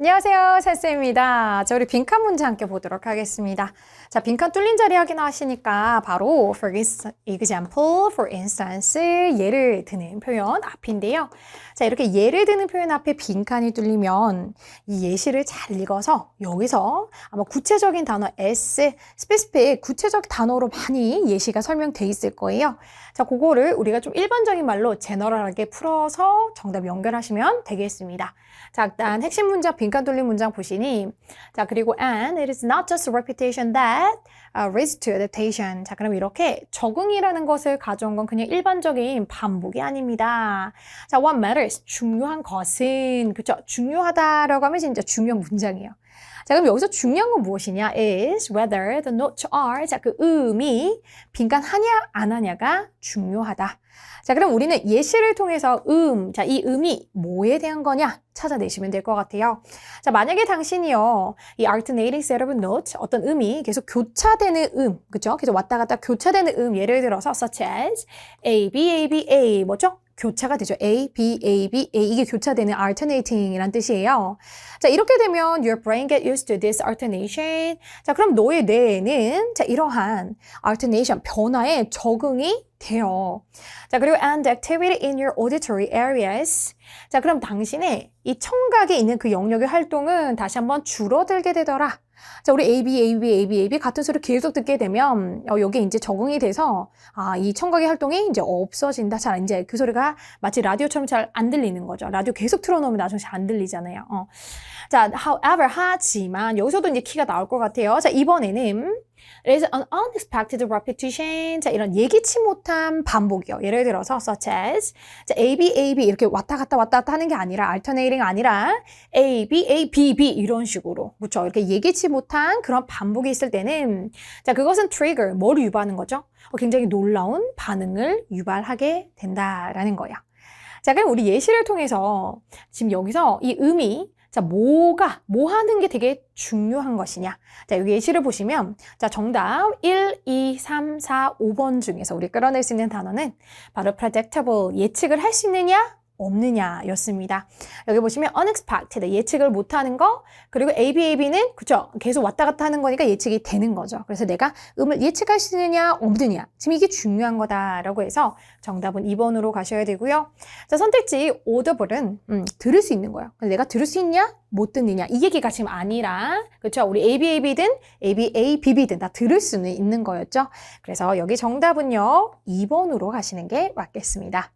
안녕하세요. 센스입니다. 자, 우리 빈칸 문제 함께 보도록 하겠습니다. 자, 빈칸 뚫린 자리 확인하시니까 바로 for example, for instance, 예를 드는 표현 앞인데요. 자, 이렇게 예를 드는 표현 앞에 빈칸이 뚫리면 이 예시를 잘 읽어서 여기서 아마 구체적인 단어 S, specific, 구체적 단어로 많이 예시가 설명돼 있을 거예요. 자, 그거를 우리가 좀 일반적인 말로 제너럴하게 풀어서 정답 연결하시면 되겠습니다. 자, 일단 핵심 문장, 빈칸 뚫린 문장 보시니 자, 그리고 and it is not just repetition that uh, leads to adaptation. 자, 그럼 이렇게 적응이라는 것을 가져온 건 그냥 일반적인 반복이 아닙니다. 자, what matters? 중요한 것은 그죠? 중요하다라고 하면 진짜 중요한 문장이에요. 자, 그럼 여기서 중요한 건 무엇이냐? is whether the notes are 자, 그 음이 빈칸 하냐 안 하냐가 중요하다. 자, 그럼 우리는 예시를 통해서 음, 자, 이 음이 뭐에 대한 거냐 찾아내시면 될 것 같아요. 자, 만약에 당신이요, 이 alternating set of notes, 어떤 음이 계속 교차되는 음, 그죠? 계속 왔다 갔다 교차되는 음, 예를 들어서 such as A, B, A, B, A, 뭐죠? 교차가 되죠. A, B, A, B, A. 이게 교차되는 alternating이란 뜻이에요. 자, 이렇게 되면 your brain get used to this alternation. 자, 그럼 너의 뇌에는 자, 이러한 alternation, 변화에 적응이 돼요. 자, 그리고 and activity in your auditory areas. 자, 그럼 당신의 이 청각에 있는 그 영역의 활동은 다시 한번 줄어들게 되더라. 자, 우리 A, B, A, B, A, B, A, B 같은 소리 계속 듣게 되면 어, 여기에 이제 적응이 돼서 아, 이 청각의 활동이 이제 없어진다. 잘 이제 그 소리가 마치 라디오처럼 잘 안 들리는 거죠. 라디오 계속 틀어놓으면 나중에 잘 안 들리잖아요. 어. 자, however 하지만 여기서도 이제 키가 나올 것 같아요. 자, 이번에는 It is an unexpected repetition. 자, 이런 예기치 못한 반복이요. 예를 들어서 such as 자, A, B, A, B 이렇게 왔다 갔다 왔다 갔다 하는 게 아니라 alternating 아니라 A, B, A, B, B 이런 식으로 그렇죠. 이렇게 예기치 못한 그런 반복이 있을 때는 자, 그것은 trigger 뭐를 유발하는 거죠? 어, 굉장히 놀라운 반응을 유발하게 된다라는 거예요. 자, 그럼 우리 예시를 통해서 지금 여기서 이 음이 자, 뭐가, 뭐 하는 게 되게 중요한 것이냐. 자, 여기 예시를 보시면, 자, 정답 1, 2, 3, 4, 5번 중에서 우리 끌어낼 수 있는 단어는 바로 predictable, 예측을 할 수 있느냐? 없느냐 였습니다. 여기 보시면 unexpected, 예측을 못하는 거, 그리고 ABAB는, 그쵸, 계속 왔다 갔다 하는 거니까 예측이 되는 거죠. 그래서 내가 음을 예측할 수 있느냐, 없느냐. 지금 이게 중요한 거다라고 해서 정답은 2번으로 가셔야 되고요. 자, 선택지 audible은, 음, 들을 수 있는 거예요. 내가 들을 수 있냐, 못 듣느냐. 이 얘기가 지금 아니라, 그쵸, 우리 ABAB든 ABABB든 다 들을 수는 있는 거였죠. 그래서 여기 정답은요, 2번으로 가시는 게 맞겠습니다.